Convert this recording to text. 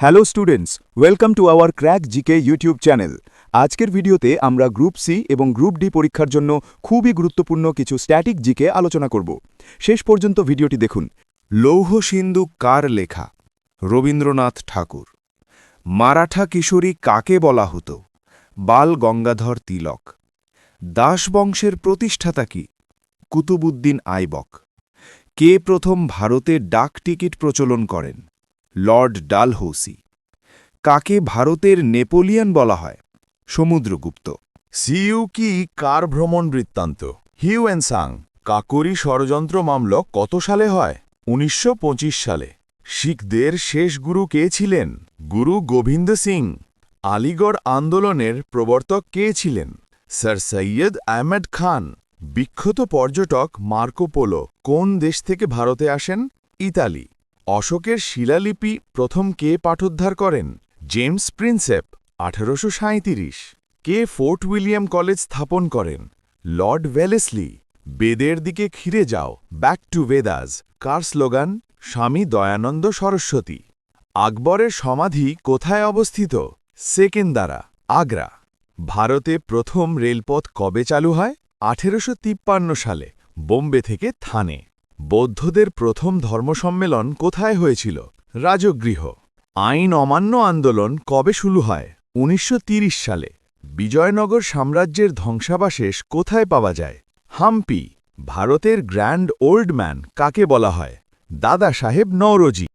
Hello students welcome to our crack GK YouTube channel আজকের ভিডিওতে আমরা গ্রুপ সি এবং গ্রুপ ডি পরীক্ষার জন্য খুবই গুরুত্বপূর্ণ কিছু স্ট্যাটিক জিকে আলোচনা করব। শেষ পর্যন্ত ভিডিওটি দেখুন। লৌহ সিন্ধু কার লেখা? রবীন্দ্রনাথ ঠাকুর। মারাঠা কিশোরী কাকে বলা হতো? বাল গঙ্গাধর তিলক। দাস বংশের প্রতিষ্ঠাতা কি? কুতুবুদ্দিন আইবক। কে প্রথম ভারতে ডাক টিকিট প্রচলন করেন? লর্ড ডালহৌসি, কাকে ভারতের নেপোলিয়ন বলা হয়? সমুদ্রগুপ্ত। সিইউ কি কার ভ্রমণ বৃত্তান্ত? হিউ অ্যান্ড সাং, কাকরি ষড়যন্ত্র মামল কত সালে হয়? উনিশশো পঁচিশ সালে। শিখদের শেষ গুরু কে ছিলেন? গুরু গোবিন্দ সিং। আলিগড় আন্দোলনের প্রবর্তক কে ছিলেন? স্যার সৈয়দ আহমেদ খান। বিখ্যাত পর্যটক মার্কোপোলো কোন দেশ থেকে ভারতে আসেন? ইতালি। অশোকের শিলালিপি প্রথম কে পাঠোদ্ধার করেন? জেমস প্রিন্সেপ, আঠারোশো কে ফোর্ট উইলিয়াম কলেজ স্থাপন করেন? Lord Wellesley. বেদের দিকে খিরে যাও। Back to Vedas. Car slogan? Swami Dayananda Saraswati. আকবরের সমাধি কোথায় অবস্থিত? সেকেন্দারা, আগ্রা। ভারতে প্রথম রেলপথ কবে চালু হয়? আঠেরোশো তিপ্পান্ন সালে, বোম্বে থেকে থানে। বৌদ্ধদের প্রথম ধর্মসম্মেলন কোথায় হয়েছিল? রাজগৃহ। আইন অমান্য আন্দোলন কবে শুরু হয়? উনিশশো সালে। বিজয়নগর সাম্রাজ্যের ধ্বংসাবাশেষ কোথায় পাওয়া যায়? হাম্পি। ভারতের গ্র্যান্ড ওল্ড ম্যান কাকে বলা হয়? দাদা সাহেব নওরোজি।